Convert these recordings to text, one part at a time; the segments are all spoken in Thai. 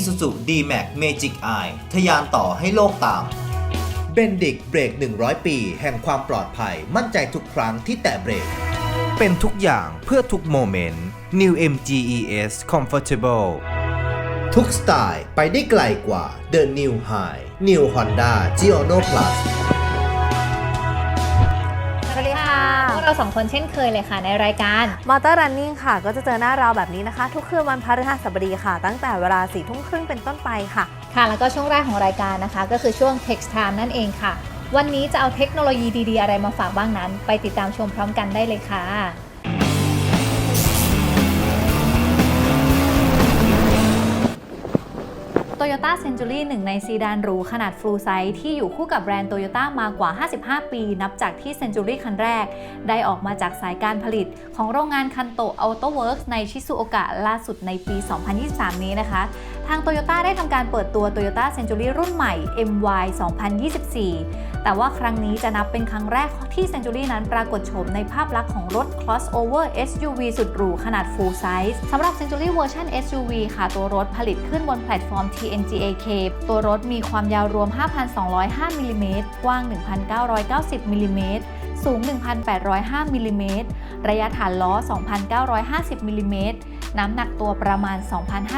Isuzu D-Max Magic Eye ทะยานต่อให้โลกตาม เบนดิกเบรก 100 ปี แห่งความปลอดภัย มั่นใจทุกครั้งที่แตะเบรก เป็นทุกอย่างเพื่อทุกโมเมนต์ New MGES Comfortable ทุกสไตล์ไปได้ไกลกว่า The New High New Honda Giorno Plus เราสองคนเช่นเคยเลยค่ะในรายการมอเตอร์รันนิ่งค่ะ ก็จะเจอหน้าเราแบบนี้นะคะ ทุกคืนวันพฤหัสบดีค่ะ ตั้งแต่เวลาสี่ทุ่มครึ่งเป็นต้นไปค่ะ ค่ะ แล้วก็ช่วงแรกของรายการนะคะ ก็คือช่วง Text Time นั่นเองค่ะ วันนี้จะเอาเทคโนโลยีดีๆ อะไรมาฝากบ้างนั้น ไปติดตามชมพร้อมกันได้เลยค่ะ Toyota Century หนึ่งในซีดานหรูขนาด full size ที่อยู่คู่กับแบรนด์ Toyota มากว่า 55 ปี นับจากที่ Century คันแรก ได้ออกมาจากสายการผลิต ของโรงงานคันโต Auto Works ในชิซุโอกะล่าสุดในปี 2023 นี้นะคะ ทาง Toyota ได้ทำการเปิดตัว Toyota Century รุ่นใหม่ MY 2024 แต่ว่าครั้งนี้จะนับเป็นครั้งแรกที่ Century นั้นปรากฏโฉมในภาพลักษณ์ของรถ crossover SUV สุดหรูขนาด full size สำหรับ Century Version SUV ค่ะ ตัวรถผลิตขึ้นบนแพลตฟอร์ม TNGA-K ตัวรถมีความยาวรวม 5,205มิลลิเมตรกว้าง 1,990มิลลิเมตรสูง 1,805มิลลิเมตรระยะฐานล้อ 2,950มิลลิเมตร น้ำหนักตัวประมาณ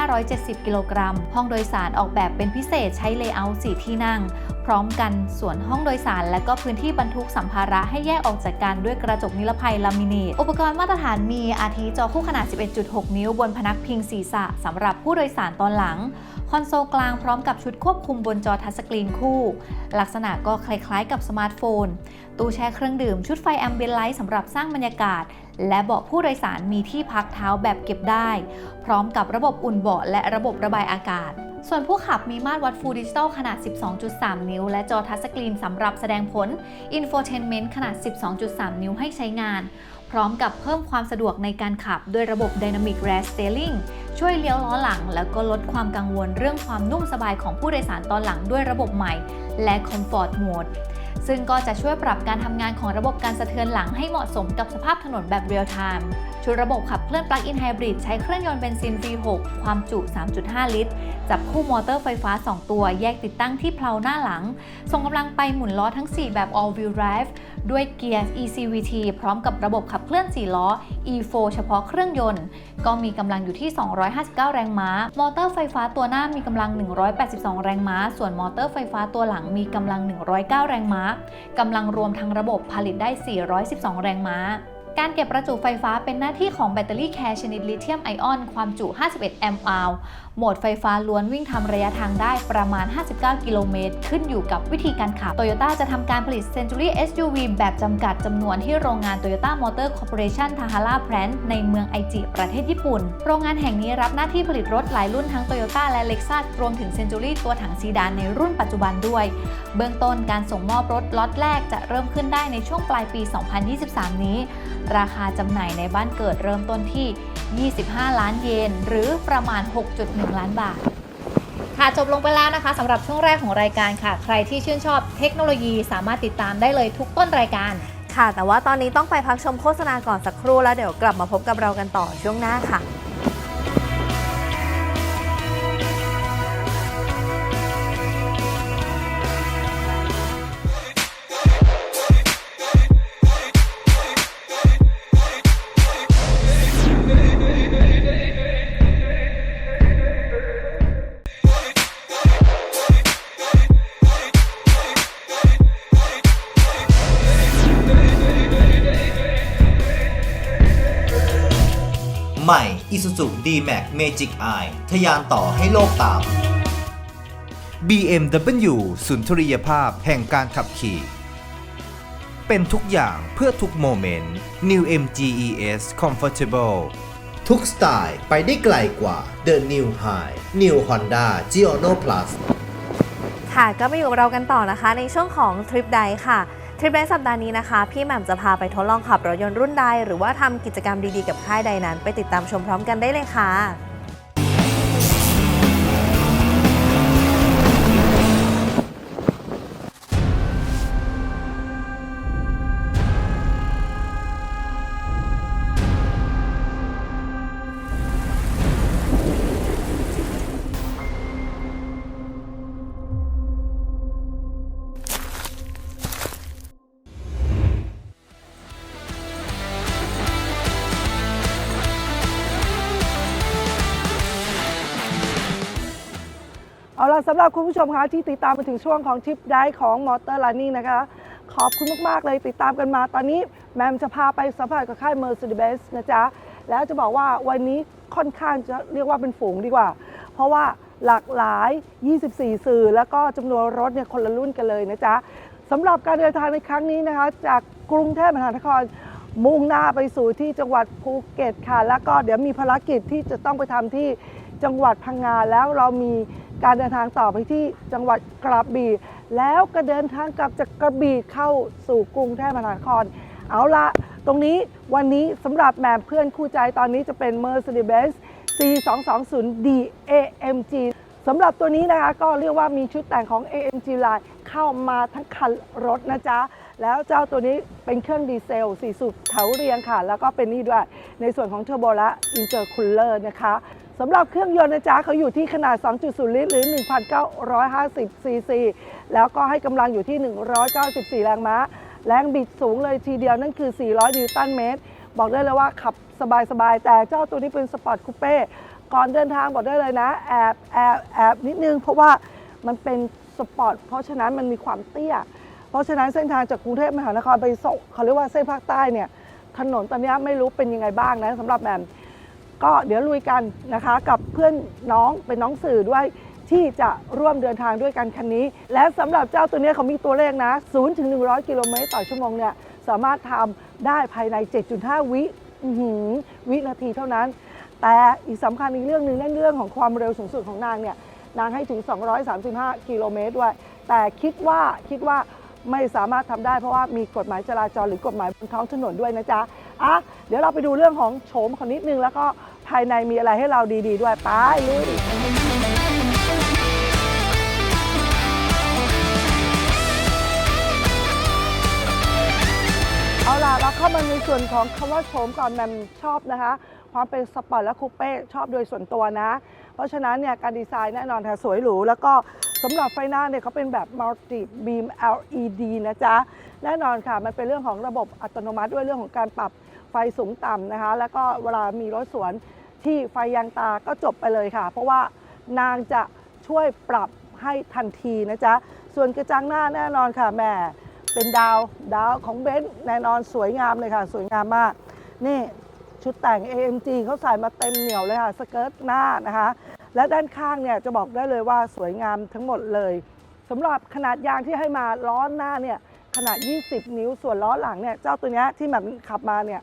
2,570 กิโลกรัม ห้องโดยสารออกแบบเป็นพิเศษใช้เลเยอร์4ที่นั่งพร้อมกันส่วนห้องโดยสาร และก็พื้นที่บรรทุกสัมภาระให้แยกออกจากกันด้วยกระจกนิรภัยลามิเนตอุปกรณ์มาตรฐานมีอาทิจอคู่ขนาด 11.6 นิ้วบนพนักพิงศีรษะสำหรับผู้โดยสารตอนหลัง คอนโซลกลางพร้อมกับชุดควบคุมบนจอทัชสกรีนคู่ ลักษณะก็คล้ายๆ กับสมาร์ทโฟน ตู้แช่เครื่องดื่มชุดไฟแอมเบียนไลท์สำหรับสร้างบรรยากาศ และเบาะผู้โดยสารมีที่พักเท้าแบบเก็บได้ พร้อมกับระบบอุ่นเบาะและระบบระบายอากาศ ส่วนผู้ขับมีมาตรวัดฟูลดิจิตอลขนาด 12.3 นิ้ว และจอทัชสกรีนสำหรับแสดงผล Infotainment ขนาด 12.3 นิ้วให้ใช้งาน พร้อมกับเพิ่มความสะดวกในการขับด้วยระบบ Dynamic Rear Steering ช่วยเลี้ยวล้อหลัง แล้วก็ลดความกังวลเรื่องความนุ่มสบายของผู้โดยสารตอนหลังด้วยระบบใหม่ และ Comfort Mode ซึ่งก็จะช่วยปรับการทำงานของระบบการสะเทือนหลังให้เหมาะสมกับสภาพถนนแบบเรียลไทม์ ชุดระบบขับเคลื่อน Plug-in Hybrid ใช้เครื่องยนต์เบนซิน V6 ความจุ 3.5 ลิตร จับคู่มอเตอร์ไฟฟ้า 2 ตัว แยกติดตั้งที่เพลาหน้าหลัง ส่งกำลังไปหมุนล้อทั้ง 4 แบบ All Wheel Drive ด้วยเกียร์ ECVT พร้อมกับระบบขับเคลื่อน 4 ล้อ E4 เฉพาะเครื่องยนต์ ก็มีกำลังอยู่ที่ 259 แรงม้า มอเตอร์ไฟฟ้าตัวหน้ามีกำลัง 182 แรงม้า ส่วนมอเตอร์ไฟฟ้าตัวหลังมีกำลัง 109 แรงม้ากำลังรวมทั้งระบบผลิตได้ 412 แรงม้า การเก็บประจุไฟฟ้าเป็นหน้าที่ของแบตเตอรี่แคร์ชนิดลิเธียมไอออน ความจุ 51 แอมป์อาวโหมดไฟฟ้าล้วนวิ่งทำระยะทางได้ประมาณ 59 กิโลเมตร ขึ้นอยู่กับวิธีการขับ Toyota จะทำการผลิต Century SUV แบบจำกัดจำนวนที่โรงงาน Toyota Motor Corporation Tahara Plant ในเมืองไอจิ ประเทศญี่ปุ่น โรงงานแห่งนี้รับหน้าที่ผลิตรถหลายรุ่นทั้ง Toyota และ Lexus รวมถึง Century ตัวถังซีดานในรุ่นปัจจุบันด้วย เบื้องต้นการส่งมอบรถล็อตแรกจะเริ่มขึ้นได้ในช่วงปลายปี 2023 นี้ ราคาจำหน่ายในบ้านเกิดเริ่มต้นที่ 25 ล้านเยน หรือประมาณ 6.1ล้านบาท ค่ะจบลงไปแล้วนะคะสำหรับช่วงแรกของรายการค่ะ ใครที่ชื่นชอบเทคโนโลยีสามารถติดตามได้เลยทุกต้นรายการ ค่ะ แต่ว่าตอนนี้ต้องไปพักชมโฆษณาก่อนสักครู่แล้วเดี๋ยวกลับมาพบกับเรากันต่อช่วงหน้าค่ะ Isuzu D-Max Magic Eye ทะยานต่อให้โลกตาม BMW สุนทรียภาพแห่งการขับขี่ เป็นทุกอย่างเพื่อทุกโมเมนต์ New MGES Comfortable ทุกสไตล์ไปได้ไกลกว่า The New High New Honda g i o n o Plus ค่ะก็มาอยู่กับเรากันต่อนะคะในช่วงของทริปใดค่ะ ทริปในสัปดาห์นี้นะคะ พี่แหม่มจะพาไปทดลองขับรถยนต์รุ่นใด หรือว่าทำกิจกรรมดีๆกับค่ายใดนั้น ไปติดตามชมพร้อมกันได้เลยค่ะ ล่ะสำหรับคุณผู้ชมคะที่ติดตามมาถึงช่วงของทิปได้ของมอเตอร์ลานิ่นะคะ ขอบคุณมาก ๆ เลยติดตามกันมาตอนนี้แมมจะพาไปสัมผัสกับค่าย Mercedes-Benz นะจ๊ะ แล้วจะบอกว่าวันนี้ค่อนข้างจะเรียกว่าเป็นฝูงดีกว่า เพราะว่าหลากหลาย 24 สื่อ แล้วก็จำนวนรถเนี่ยคนละรุ่นกันเลยนะจ๊ะสำหรับการเดินทางในครั้งนี้นะคะ จากกรุงเทพมหานครมุ่งหน้าไปสู่ที่จังหวัดภูเก็ตค่ะ แล้วก็เดี๋ยวมีภารกิจที่จะต้องไปทำที่จังหวัดพังงาแล้วเรามี การเดินทางต่อไปที่จังหวัดกระบี่ แล้วก็เดินทางกลับจากกระบี่เข้าสู่กรุงเทพมหานคร เอาละตรงนี้วันนี้สำหรับแหมมเพื่อนคู่ใจตอนนี้จะเป็น Mercedes-Benz C220D AMG สำหรับตัวนี้นะคะก็เรียกว่ามีชุดแต่งของ AMG Line เข้ามาทั้งคันรถนะจ๊ะ แล้วเจ้าตัวนี้เป็นเครื่องดีเซล 4 สูบแถวเรียงค่ะ แล้วก็เป็นนี่ด้วย ในส่วนของเทอร์โบและอินเ r อร์คูลเลอร์นะคะ สำหรับเครื่องยนต์นะจ๊ะเขาอยู่ที่ขนาด 2.0 ลิตร หรือ 1,950 ซีซี แล้วก็ให้กำลังอยู่ที่ 194 แรงม้า แรงบิดสูงเลยทีเดียวนั่นคือ 400 นิวตันเมตร บอกได้เลยว่าขับสบายๆ แต่เจ้าตัวนี้เป็นสปอร์ตคูเป้ ก่อนเดินทางบอกได้เลยนะ แอบแอบแอบนิดนึง เพราะว่ามันเป็นสปอร์ต เพราะฉะนั้นมันมีความเตี้ย เพราะฉะนั้นเส้นทางจากกรุงเทพมหานครไปส่งเขาเรียกว่าเส้นภาคใต้เนี่ย ถนนตอนนี้ไม่รู้เป็นยังไงบ้างนะสำหรับแหมม ก็เดี๋ยวลุยกันนะคะกับเพื่อนน้องเป็นน้องสื่อด้วยที่จะร่วมเดินทางด้วยกันคันนี้ และสำหรับเจ้าตัวเนี้ยเขามีตัวเลขนะ0ถึง100 กิโลเมตรต่อชั่วโมงเนี่ยสามารถทำได้ภายใน 7.5 วิวินาทีเท่านั้น แต่อีกสำคัญอีกเรื่องหนึ่งนั่นเรื่องของความเร็วสูงสุดของนางเนี่ยนางให้ถึง 235 กิโลเมตรด้วย แต่คิดว่าคิดว่าไม่สามารถทำได้เพราะว่ามีกฎหมายจราจรหรือกฎหมายบนท้องถนนด้วยนะจ๊ะอะเดี๋ยวเราไปดูเรื่องของโฉมเขานิดนึงแล้วก็ ภายในมีอะไรให้เราดีๆด้วยไปลุยเอาล่ะเราเข้ามาในส่วนของคำว่าโฉมก่อนแมมชอบนะคะ ความเป็นสปอร์ตและคูเป้ชอบโดยส่วนตัวนะ เพราะฉะนั้นเนี่ยการดีไซน์แน่นอนค่ะสวยหรู แล้วก็สำหรับไฟหน้าเนี่ยเขาเป็นแบบ multi beam LED นะจ๊ะ แน่นอนค่ะ มันเป็นเรื่องของระบบอัตโนมัติด้วยเรื่องของการปรับ ไฟสูงต่ำนะคะ แล้วก็เวลามีรถสวนที่ไฟยางตาก็จบไปเลยค่ะ เพราะว่านางจะช่วยปรับให้ทันทีนะจ๊ะ ส่วนกระจังหน้าแน่นอนค่ะแม่เป็นดาวดาวของเบนซ์แน่นอนสวยงามเลยค่ะ สวยงามมาก นี่ชุดแต่ง AMG เขาใส่มาเต็มเหนียวเลยค่ะ สเกิร์ตหน้านะคะ และด้านข้างเนี่ยจะบอกได้เลยว่าสวยงามทั้งหมดเลยสำหรับขนาดยางที่ให้มาล้อหน้าเนี่ยขนาด 20 นิ้วส่วนล้อหลังเนี่ยเจ้าตัวนี้ที่แบบขับมาเนี่ย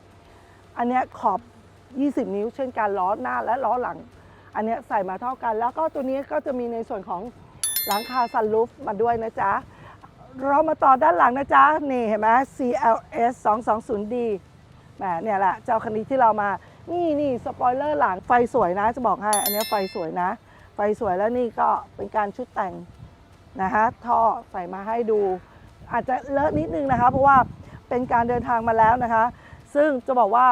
อันเนี้ยขอบ 20 นิ้ว เช่นการล้อหน้าและล้อหลัง อันเนี้ยใส่มาเท่ากัน แล้วก็ตัวนี้ก็จะมีในส่วนของหลังคาซันรูฟมาด้วยนะจ๊ะเรามาต่อด้านหลังนะจ๊ะ นี่เห็นไหม CLS 220D แหมเนี่ยแหละเจ้าคันนี้ที่เรามา นี่นี่สปอยเลอร์หลังไฟสวยนะ จะบอกให้ อันนี้ไฟสวยนะ ไฟสวยแล้วนี่ก็เป็นการชุดแต่งนะฮะท่อใส่มาให้ดู อาจจะเลอะนิดนึงนะคะ เพราะว่าเป็นการเดินทางมาแล้วนะคะ ซึ่งจะบอกว่า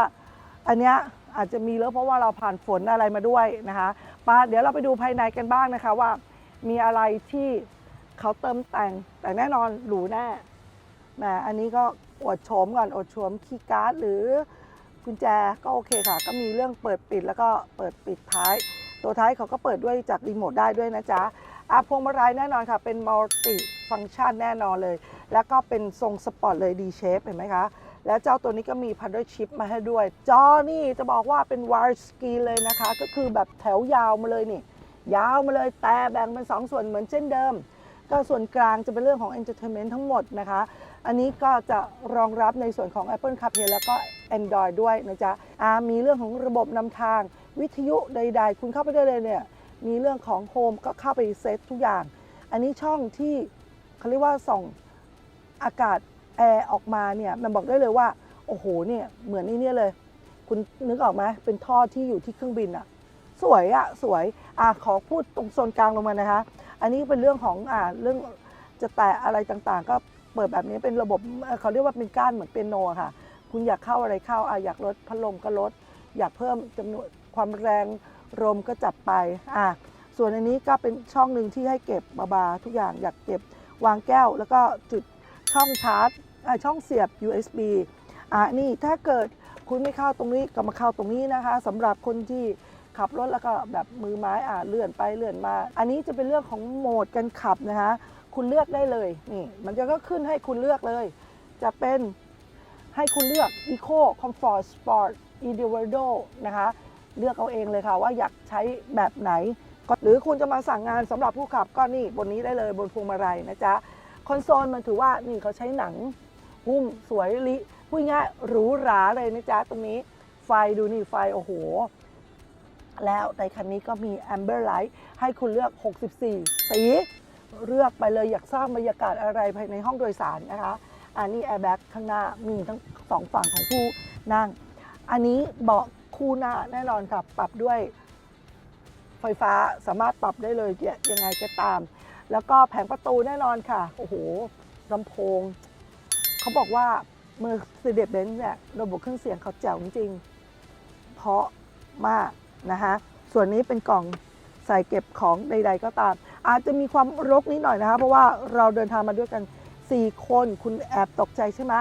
อันเนี้ยอาจจะมีเลอะเพราะว่าเราผ่านฝนอะไรมาด้วยนะคะมาเดี๋ยวเราไปดูภายในกันบ้างนะคะว่า มีอะไรที่เขาเติมแต่งแต่แน่นอนหรูแน่แหมอันนี้ก็อวดโฉมก่อนอวดโฉมคีย์การ์ดหรือกุญแจก็โอเคค่ะ ก็มีเรื่องเปิดปิดแล้วก็เปิดปิดท้าย ตัวท้ายเขาก็เปิดด้วยจากรีโมทได้ด้วยนะจ๊ะอาพวงมาลัยแน่นอนค่ะ เป็นมัลติฟัง c t ชันแน่นอนเลย แล้วก็เป็นทรงสปอร์ตเลยดีเชฟเห็นไหมคะ แล้วเจ้าตัวนี้ก็มีพันด้วยชิปมาให้ด้วย จอนี่จะบอกว่าเป็นวายสกีเลยนะคะ ก็คือแบบแถวยาวมาเลยนี่ ยาวมาเลยแต่แบ่งเป็น 2 ส่วนเหมือนเช่นเดิม ก็ส่วนกลางจะเป็นเรื่องของ Entertainment ทั้งหมดนะคะ อันนี้ก็จะรองรับในส่วนของ Apple CarPlay แล้วก็ Android ด้วยนะจ๊ะอามีเรื่องของระบบนำทาง วิทยุใด ๆ คุณเข้าไปได้เลยเนี่ยมีเรื่องของ Home ก็เข้าไปเซตทุกอย่าง อันนี้ช่องที่เขาเรียกว่าส่องอากาศ แอร์ออกมาเนี่ยมันบอกได้เลยว่า โอ้โหเนี่ยเหมือนนี่เนี่ยเลย คุณนึกออกไหมเป็นท่อที่อยู่ที่เครื่องบินอะสวยอะสวยอะขอพูดตรงโซนกลางลงมานะคะ อันนี้เป็นเรื่องของอ่าเรื่องจะแตะอะไรต่างๆ ก็เปิดแบบนี้เป็นระบบเขาเรียกว่าเป็นก้านเหมือนเปียโนะค่ะ คุณอยากเข้าอะไรเข้าอะอยากลดพัดลมก็ลด อยากเพิ่มจำนวนความแรงลมก็จัดไปอะส่วนอันนี้ก็เป็นช่องหนึ่งที่ให้เก็บบาบาทุกอย่างอยากเก็บวางแก้ว แล้วก็จุดช่องชาร์จ ช่องเสียบ USB อะนี่ถ้าเกิดคุณไม่เข้าตรงนี้ก็มาเข้าตรงนี้นะคะสำหรับคนที่ขับรถแล้วก็แบบมือไม้อะเลื่อนไปเลื่อนมา อันนี้จะเป็นเรื่องของโหมดการขับนะคะคุณเลือกได้เลยนี่มันจะก็ขึ้นให้คุณเลือกเลย จะเป็นให้คุณเลือก Eco Comfort Sport Individual นะคะ เลือกเอาเองเลยค่ะว่าอยากใช้แบบไหนก็หรือคุณจะมาสั่งงานสำหรับผู้ขับก็นี่บนนี้ได้เลยบนพวงมาลัยนะจ๊ะ คอนโซลมันถือว่านี่เขาใช้หนัง หุ้มสวยลิพูดง่ายหรูหราเลยนะจ๊ะตรงนี้ไฟดูนี่ไฟโอ้โห แล้วในคันนี้ก็มี Amber Light ให้คุณเลือก 64 สีเลือกไปเลยอยากสร้างบรรยากาศอะไรภายในห้องโดยสารนะคะอันนี้แอร์แบ็กข้างหน้ามีทั้งสองฝั่งของผู้นั่ง อันนี้เบาะคู่หน้าแน่นอนค่ะ ปรับด้วยไฟฟ้าสามารถปรับได้เลยยังไงก็ตาม แล้วก็แผงประตูแน่นอนค่ะ โอ้โหลำโพง เขาบอกว่า Mercedes-Benz เนี่ยระบบเครื่องเสียงเขาแจ๋วจริง เพราะมากนะคะส่วนนี้เป็นกล่องใส่เก็บของใด ๆ ก็ตาม อาจจะมีความรกนิดหน่อยนะคะ เพราะว่าเราเดินทางมาด้วยกัน 4 คนคุณแอบตกใจใช่ไหม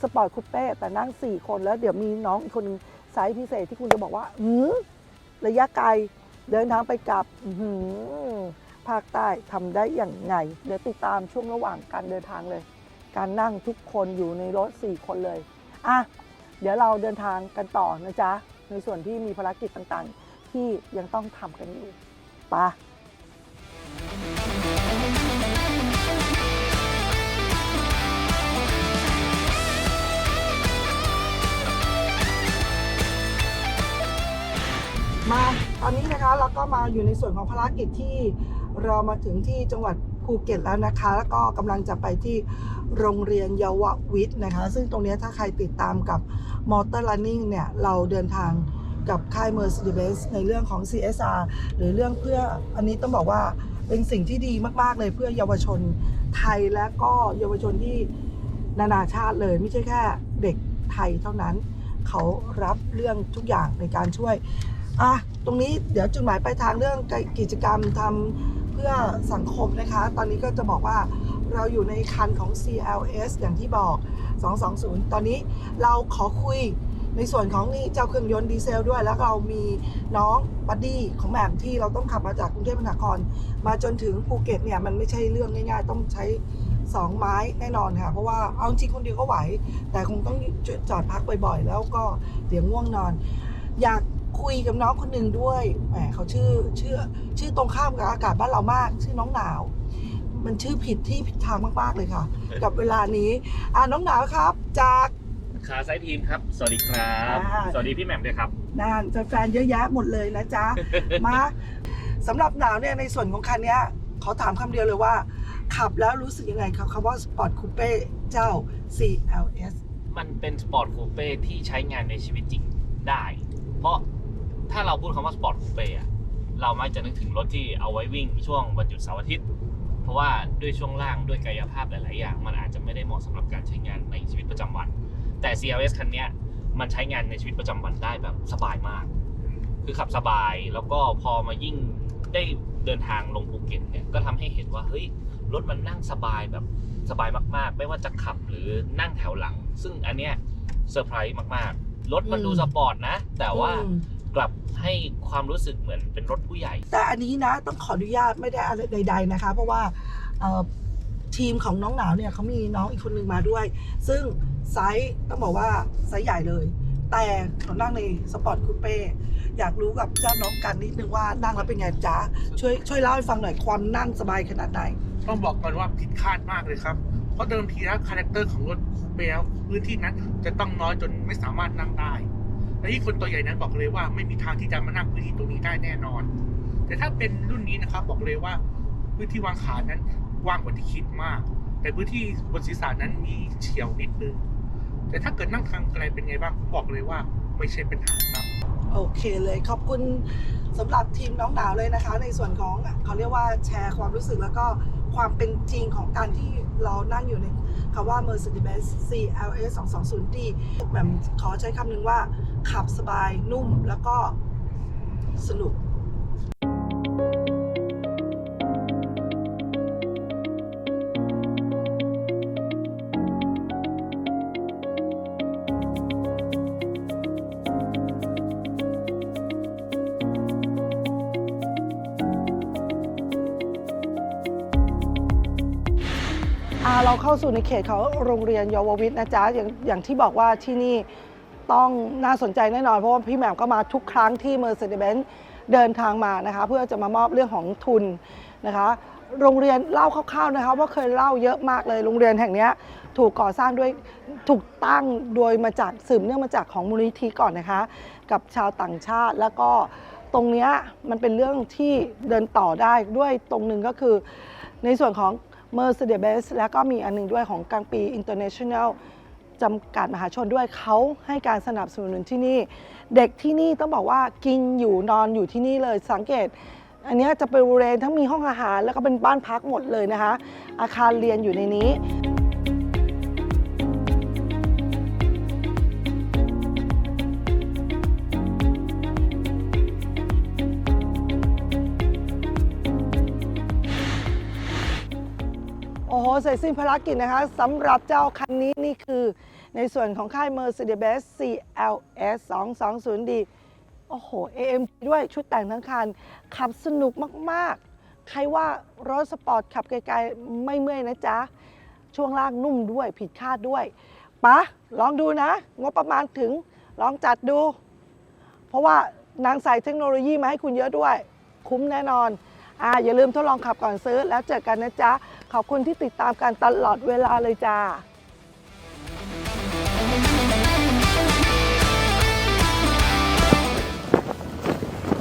สปอร์ตคูเป้แต่นั่ง 4 คนแล้วเดี๋ยวมีน้องอีกคนนึงไซส์พิเศษที่คุณจะบอกว่าอืมระยะไกลเดินทางไปกลับหือภาคใต้ทำได้อย่างไง เดี๋ยวติดตามช่วงระหว่างการเดินทางเลย การนั่งทุกคนอยู่ในรถ 4 คนเลยอะเดี๋ยวเราเดินทางกันต่อนะจ๊ะ ในส่วนที่มีภารกิจต่างๆ ที่ยังต้องทำกันอยู่ไปะมาตอนนี้นะคะเราก็มาอยู่ในส่วนของภารกิจที่เรามาถึงที่จังหวัดภูเก็ตแล้วนะคะ แล้วก็กำลังจะไปที่ โรงเรียนเยาววิทย์นะคะ ซึ่งตรงนี้ถ้าใครติดตามกับมอเตอร์ r ันนิ่งเนี่ย เราเดินทางกับค่าย Mercedes ในเรื่องของ CSR หรือเรื่องเพื่ออันนี้ต้องบอกว่าเป็นสิ่งที่ดีมากๆเลยเพื่อเยาวชนไทยและก็เยาวชนที่นานาชาติเลยไม่ใช่แค่เด็กไทยเท่านั้น เขารับเรื่องทุกอย่างในการช่วยอะตรงนี้เดี๋ยวจุดหมายปลายทางเรื่องกิจกรรมทำเพื่อสังคมนะคะ ตอนนี้ก็จะบอกว่า เราอยู่ในคันของ CLS อย่างที่บอก 220 ตอนนี้เราขอคุยในส่วนของนี่เจ้าเครื่องยนต์ดีเซลด้วย แล้วเรามีน้องบัดดี้ของแหม่มที่เราต้องขับมาจากกรุงเทพมหานคร มาจนถึงภูเก็ตเนี่ย มันไม่ใช่เรื่องง่ายๆ ต้องใช้ 2 ไม้แน่นอนค่ะ เพราะว่าเอาจริงคนเดียวก็ไหว แต่คงต้องจอดพักบ่อยๆ แล้วก็เดี๋ยวง่วงนอน อยากคุยกับน้องคนหนึ่งด้วยแหมเขาชื่อชื่อชื่อตรงข้ามกับอากาศบ้านเรามาก ชื่อน้องหนาว มันชื่อผิดที่ผิดทางมากๆเลยค่ะ กับเวลานี้อ่าน้องหนาวครับ จากขาไซทีมครับ สวัสดีครับอ่าสวัสดีพี่แหม่มด้วยครับน่านแฟนๆเยอะแยะหมดเลยนะจ๊ะ มาสำหรับหนาวเนี่ยในส่วนของคันเนี้ยขอถามคำเดียวเลยว่า ขับแล้วรู้สึกยังไงครับคำว่าสปอร์ตคูเป้เจ้า CLS มันเป็นสปอร์ตคูเป้ที่ใช้งานในชีวิตจริงได้ เพราะถ้าเราพูดคำว่าสปอร์ตคูเป้อะเรามักจะนึกถึงรถที่เอาไว้วิ่งช่วงวันหยุดเสาร์อาทิตย์ เพราะว่าด้วยช่วงล่างด้วยกายภาพหลาย ๆ อย่าง มันอาจจะไม่ได้เหมาะสำหรับการใช้งานในชีวิตประจำวัน แต่ CLS คันเนี้ยมันใช้งานในชีวิตประจำวันได้แบบสบายมาก คือขับสบายแล้วก็พอมายิ่งได้เดินทางลงภูเก็ตเนี่ยก็ทำให้เห็นว่าเฮ้ยรถมันนั่งสบายแบบสบายมาก ๆ ไม่ว่าจะขับหรือนั่งแถวหลัง ซึ่งอันเนี้ยเซอร์ไพรส์มาก ๆ รถมันดูอืมสปอร์ตนะ แต่ว่าอืมกลับ ให้ความรู้สึกเหมือนเป็นรถผู้ใหญ่ แต่อันนี้นะต้องขออนุญาตไม่ได้อะไรใด ๆนะคะ เพราะว่าเอ่อทีมของน้องหนาวเนี่ยเขามีน้องอีกคนหนึ่งมาด้วย ซึ่งไซส์ต้องบอกว่าไซส์ใหญ่เลย แต่เขานั่งในสปอร์ตคูเป้อยากรู้กับเจ้าน้องกันนิดนึงว่านั่งแล้วเป็นไงจ๊ะช่วยช่วยเล่าให้ฟังหน่อยความนั่งสบายขนาดไหนต้องบอกก่อนว่าผิดคาดมากเลยครับ เพราะเดิมทีแล้วคาแรคเตอร์ของรถคูเปแล้วพื้นที่นั้นจะต้องน้อยจนไม่สามารถนั่งได้ และที่คนตัวใหญ่นั้นบอกเลยว่าไม่มีทางที่จะมานั่งพื้นที่ตรงนี้ได้แน่นอน แต่ถ้าเป็นรุ่นนี้นะครับบอกเลยว่าพื้นที่วางขานั้นกว้างกว่าที่คิดมาก แต่พื้นที่บนศีรษะนั้นมีเฉียวนิดนึง แต่ถ้าเกิดนั่งทางไกลเป็นไงบ้างผมบอกเลยว่าไม่ใช่ปัญหาครับโอเคเลยขอบคุณสำหรับทีมน้องดาวเลยนะคะ ในส่วนของเขาเรียกว่าแชร์ความรู้สึกแล้วก็ ความเป็นจริงของการที่เรานั่งอยู่ในคำว่า Mercedes-Benz CLS 220D แบบขอใช้คำหนึ่งว่าขับสบายนุ่มแล้วก็สนุกาสู่ในเขตของโรงเรียนเยาววิทย์นะจ๊ะอย่างอย่างที่บอกว่าที่นี่ต้องน่าสนใจแน่นอน เพราะว่าพี่แหม่มก็มาทุกครั้งที่ Mercedes-Benz เดินทางมานะคะ เพื่อจะมามอบเรื่องของทุนนะคะ โรงเรียนเล่าคร่าวๆนะคะว่าเคยเล่าเยอะมากเลยโรงเรียนแห่งนี้ถูกก่อสร้างด้วยถูกตั้งโดยมาจากสืบเนื่องมาจากของมูลนิธิก่อนนะคะ กับชาวต่างชาติแล้วก็ตรงเนี้ยมันเป็นเรื่องที่เดินต่อได้ด้วยตรงหนึ่งก็คือ ในส่วนของ Mercedes-Benz แล้วก็มีอันหนึงด้วยของกลางปี International จำกัดมหาชนด้วยเขาให้การสนับสนุนที่นี่ เด็กที่นี่ต้องบอกว่ากินอยู่นอนอยู่ที่นี่เลยสังเกต อันนี้จะเป็นบริเวณทั้งมีห้องอาหาร แล้วก็เป็นบ้านพักหมดเลยนะคะ อาคารเรียนอยู่ในนี้ เสร็จสิ้นภารกิจนะคะสำหรับเจ้าคันนี้นี่คือในส่วนของค่าย Mercedes-Benz CLS 220D โอ้โห AMG ด้วยชุดแต่งทั้งคัน ขับสนุกมากๆ ใครว่ารถสปอร์ตขับไกลๆ ไม่เมื่อยนะจ๊ะ ช่วงล่างนุ่มด้วยผิดคาดด้วยปะลองดูนะ งบประมาณถึงลองจัดดู เพราะว่านางใส่เทคโนโลยีมาให้คุณเยอะด้วย คุ้มแน่นอนอ่าอย่าลืมทดลองขับก่อนซื้อแล้วเจอกันนะจ๊ะ ขอบคุณที่ติดตามกันตลอดเวลาเลยจ้า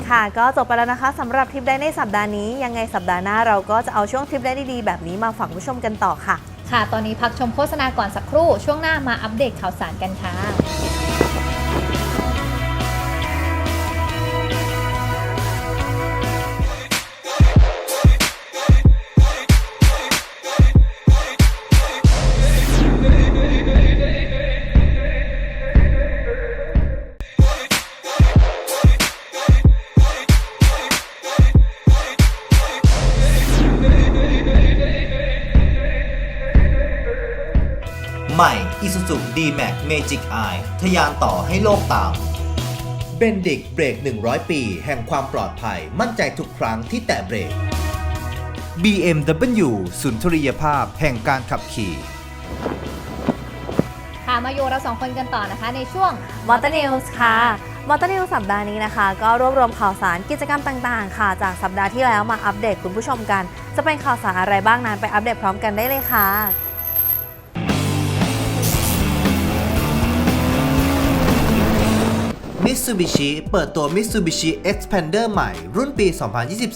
ค่ะก็จบไปแล้วนะคะสำหรับทริปได้ในสัปดาห์นี้ ยังไงสัปดาห์หน้าเราก็จะเอาช่วงทริปได้ดีๆแบบนี้มาฝากคุณผู้ชมกันต่อค่ะ ค่ะ ตอนนี้พักชมโฆษณาก่อนสักครู่ ช่วงหน้ามาอัปเดตข่าวสารกันค่ะ Isuzu D-Max Magic Eye ทยานต่อให้โลกตาม เบนดิกเบรก 100 ปี แห่งความปลอดภัย มั่นใจทุกครั้งที่แตะเบรก BMW สุนทรียภาพแห่งการขับขี่ ค่ะมาอยู่เราสองคนกันต่อนะคะในช่วง มอเตอร์นิวส์ค่ะมอเตอร์นิวส์สัปดาห์นี้นะคะ ก็รวบรวมข่าวสารกิจกรรมต่างๆ ค่ะ จากสัปดาห์ที่แล้วมาอัปเดตคุณผู้ชมกัน จะเป็นข่าวสารอะไรบ้างนั้นไปอัปเดตพร้อมกันได้เลยค่ะ Mitsubishi เปิดตัว Mitsubishi Expander ใหม่ รุ่นปี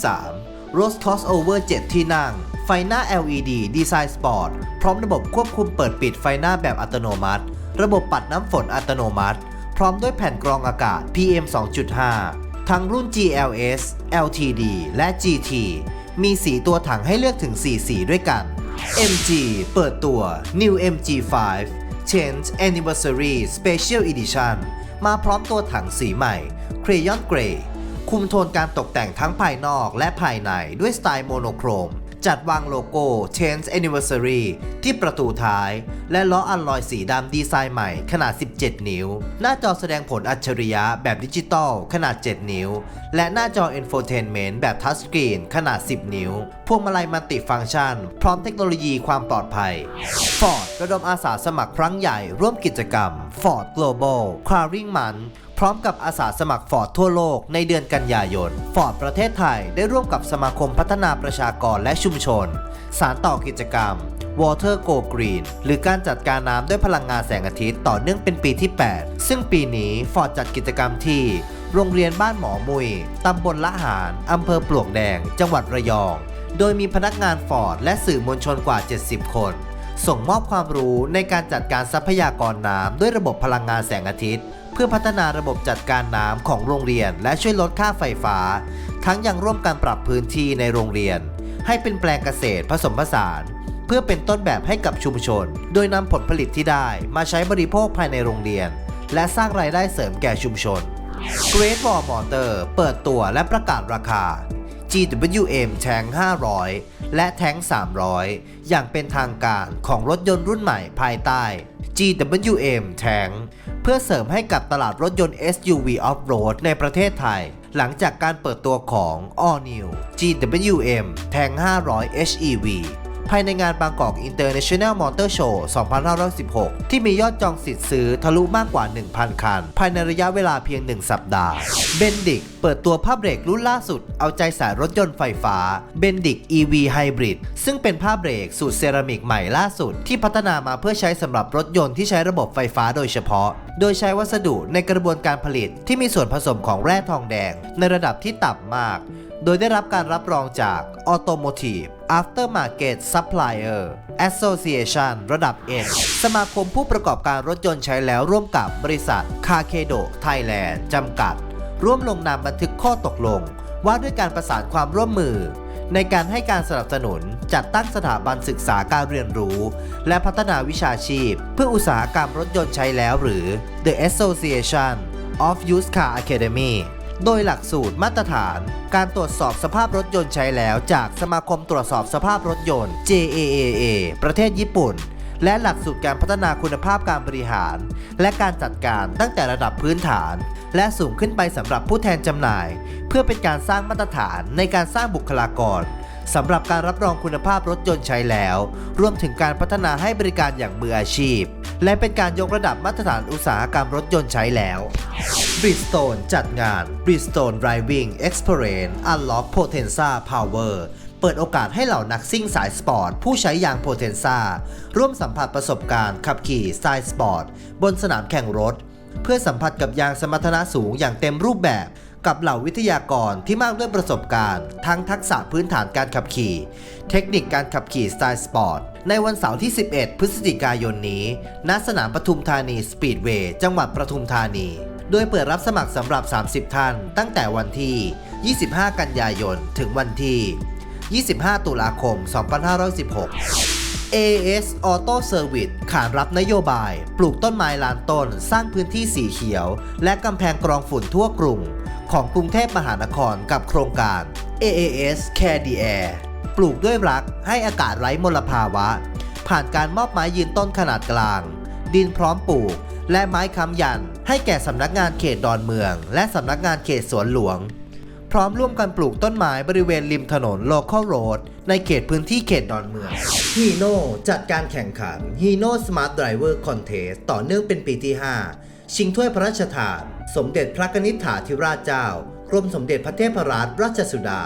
2023 Rose Crossover 7 ที่นั่ง ไฟหน้า LED ดีไซน์สปอร์ต พร้อมระบบควบคุมเปิดปิดไฟหน้าแบบอัตโนมัติ ระบบปัดน้ำฝนอัตโนมัติ พร้อมด้วยแผ่นกรองอากาศ PM 2.5 ทั้งรุ่น GLS LTD และ GT มีสีตัวถังให้เลือกถึง 4 สีด้วยกัน MG เปิดตัว New MG5 Change Anniversary Special Edition มาพร้อมตัวถังสีใหม่ Crayon Grey คุมโทนการตกแต่งทั้งภายนอกและภายในด้วยสไตล์โมโนโครม จัดวางโลโก้ Change Anniversary ที่ประตูท้าย และล้ออัลลอยสีดำดีไซน์ใหม่ขนาด 17 นิ้ว หน้าจอแสดงผลอัจฉริยะแบบดิจิตอลขนาด 7 นิ้ว และหน้าจอ Infotainment แบบทัชสกรีนขนาด 10 นิ้ว พวงมาลัยมัลติฟังก์ชัน พร้อมเทคโนโลยีความปลอดภัย Ford ระดมอาสาสมัครครั้งใหญ่ร่วมกิจกรรม Ford Global Caring Month พร้อมกับอาสาสมัครฟอร์ดทั่วโลกในเดือนกันยายน ฟอร์ดประเทศไทยได้ร่วมกับสมาคมพัฒนาประชากรและชุมชน สารต่อกิจกรรม Water Go Green หรือการจัดการน้ำด้วยพลังงานแสงอาทิตย์ต่อเนื่องเป็นปีที่ 8 ซึ่งปีนี้ฟอร์ดจัดกิจกรรมที่ โรงเรียนบ้านหมอมุย ตำบลละหารอำเภอปลวกแดง จังหวัดระยอง โดยมีพนักงานฟอร์ดและสื่อมวลชนกว่า 70 คน ส่งมอบความรู้ในการจัดการทรัพยากรน้ำด้วยระบบพลังงานแสงอาทิตย์ พื่อพัฒนาระบบจัดการน้ำของโรงเรียน และช่วยลดค่าไฟฟ้า ทั้งยังร่วมกันปรับพื้นที่ในโรงเรียน ให้เป็นแปลงเกษตรผสมผสาน เพื่อเป็นต้นแบบให้กับชุมชน โดยนำผลผลิตที่ได้มาใช้บริโภคภายในโรงเรียน และสร้างรายได้เสริมแก่ชุมชน Great Wall Motor เปิดตัวและประกาศราคา GWM แทง500 และแทง300 อย่างเป็นทางการของรถยนต์รุ่นใหม่ภายใต้ GWM แทงเพื่อเสริมให้กับตลาดรถยนต์ SUV Off-road ในประเทศไทย หลังจากการเปิดตัวของ All New GWM แทง500 HEV ภายในงานบางกอก International Motor Show 2516 ที่มียอดจองสิทธิ์ซื้อทะลุมากกว่า 1,000 คัน ภายในระยะเวลาเพียง 1 สัปดาห์ b e n d i c เปิดตัวผ้าเบรกรุ่นล่าสุด เอาใจสายรถยนต์ไฟฟ้า b e n d i c EV Hybrid ซึ่งเป็นผ้าเบรกสูตรเซรามิกใหม่ล่าสุด ที่พัฒนามาเพื่อใช้สำหรับรถยนต์ที่ใช้ระบบไฟฟ้าโดยเฉพาะ โดยใช้วัสดุในกระบวนการผลิตที่มีส่วนผสมของแร่ทองแดง ในระดับที่ต่ำมาก โดยได้รับการรับรองจาก Automotive Aftermarket Supplier Association ระดับ N สมาคมผู้ประกอบการรถยนต์ใช้แล้วร่วมกับบริษัท c a r c e d o Thailand จำกัด ร่วมลงนามบันทึกข้อตกลง ว่าด้วยการประสานความร่วมมือ ในการให้การสนับสนุนจัดตั้งสถาบันศึกษาการเรียนรู้ และพัฒนาวิชาชีพ เพื่ออุตสาหกรรมรถยนต์ใช้แล้วหรือ The Association of Used Car Academy โดยหลักสูตรมาตรฐาน การตรวจสอบสภาพรถยนต์ใช้แล้ว จากสมาคมตรวจสอบสภาพรถยนต์ JAAA ประเทศญี่ปุ่น และหลักสูตรการพัฒนาคุณภาพการบริหาร และการจัดการตั้งแต่ระดับพื้นฐาน และสูงขึ้นไปสำหรับผู้แทนจำหน่าย เพื่อเป็นการสร้างมาตรฐานในการสร้างบุคลากรสำหรับการรับรองคุณภาพรถยนต์ใช้แล้ว รวมถึงการพัฒนาให้บริการอย่างมืออาชีพ และเป็นการยกระดับมาตรฐานอุตสาหกรรมรถยนต์ใช้แล้ว Bridgestone จัดงาน Bridgestone Driving Experience Unlock Potenza Power เปิดโอกาสให้เหล่านักซิ่งสายสปอร์ต ผู้ใช้ยาง Potenza ร่วมสัมผัสประสบการณ์ขับขี่สไตล์สปอร์ต บนสนามแข่งรถ เพื่อสัมผัสกับยางสมรรถนะสูงอย่างเต็มรูปแบบ กับเหล่าวิทยากรที่มากด้วยประสบการณ์ ทั้งทักษะพื้นฐานการขับขี่ เทคนิคการขับขี่สไตล์สปอร์ต ในวันเสาร์ที่ 11 พฤศจิกายนนี้ ณ สนามปทุมธานีสปีดเวย์จังหวัดปทุมธานีโดยเปิดรับสมัครสำหรับ 30 ท่าน ตั้งแต่วันที่ 25 กันยายน ถึงวันที่ 25 ตุลาคม 2516 AS Auto Service ขานรับนโยบาย ปลูกต้นไม้ล้านต้น สร้างพื้นที่สีเขียว และกำแพงกรองฝุ่นทั่วกรุง ของกรุงเทพมหานครกับโครงการ AAS Care the Air ปลูกด้วยรักให้อากาศไร้มลภาวะ ผ่านการมอบไม้ยืนต้นขนาดกลาง ดินพร้อมปลูก และไม้ค้ำยัน ให้แก่สำนักงานเขตดอนเมือง และสำนักงานเขตสวนหลวง พร้อมร่วมกันปลูกต้นไม้บริเวณริมถนน Local Road ในเขตพื้นที่เขตดอนเมืองฮีโน่จัดการแข่งขันฮีโน่ Smart Driver Contest ต่อเนื่องเป็นปีที่ 5 ชิงถ้วยพระราชทาน สมเด็จพระนิษฐาธิราชเจ้ากรมสมเด็จพระเทพรัตนราชสุดา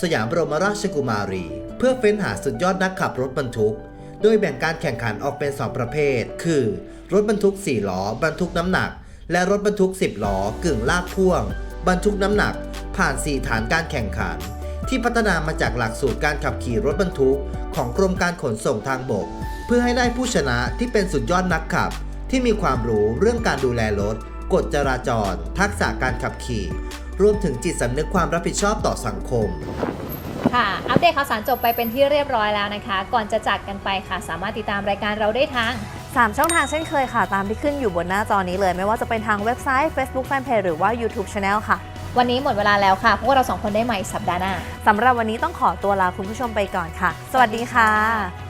สยามบรมราชกุมารี เพื่อเฟ้นหาสุดยอดนักขับรถบรรทุก โดยแบ่งการแข่งขันออกเป็น 2 ประเภท คือ รถบรรทุก 4 ล้อ บรรทุกน้ำหนัก และรถบรรทุก 10 ล้อกึ่งลากพ่วง บรรทุกน้ำหนัก ผ่าน 4 ฐานการแข่งขัน ที่พัฒนามาจากหลักสูตรการขับขี่รถบรรทุก ของกรมการขนส่งทางบก เพื่อให้ได้ผู้ชนะที่เป็นสุดยอดนักขับ ที่มีความรู้เรื่องการดูแลรถกฎจราจร ทักษะการขับขี่ รวมถึงจิตสำนึกความรับผิดชอบต่อสังคม ค่ะ อัปเดตข่าวสารจบไปเป็นที่เรียบร้อยแล้วนะคะ ก่อนจะจากกันไปค่ะ สามารถติดตามรายการเราได้ทาง 3 ช่องทางเช่นเคยค่ะ ตามที่ขึ้นอยู่บนหน้าจอนี้เลย ไม่ว่าจะเป็นทางเว็บไซต์ Facebook Fanpage หรือว่า YouTube Channel ค่ะ วันนี้หมดเวลาแล้วค่ะพวกเราสองคนได้ใหม่สัปดาห์หน้าสำหรับวันนี้ต้องขอตัวลาคุณผู้ชมไปก่อนค่ะ สวัสดีค่ะ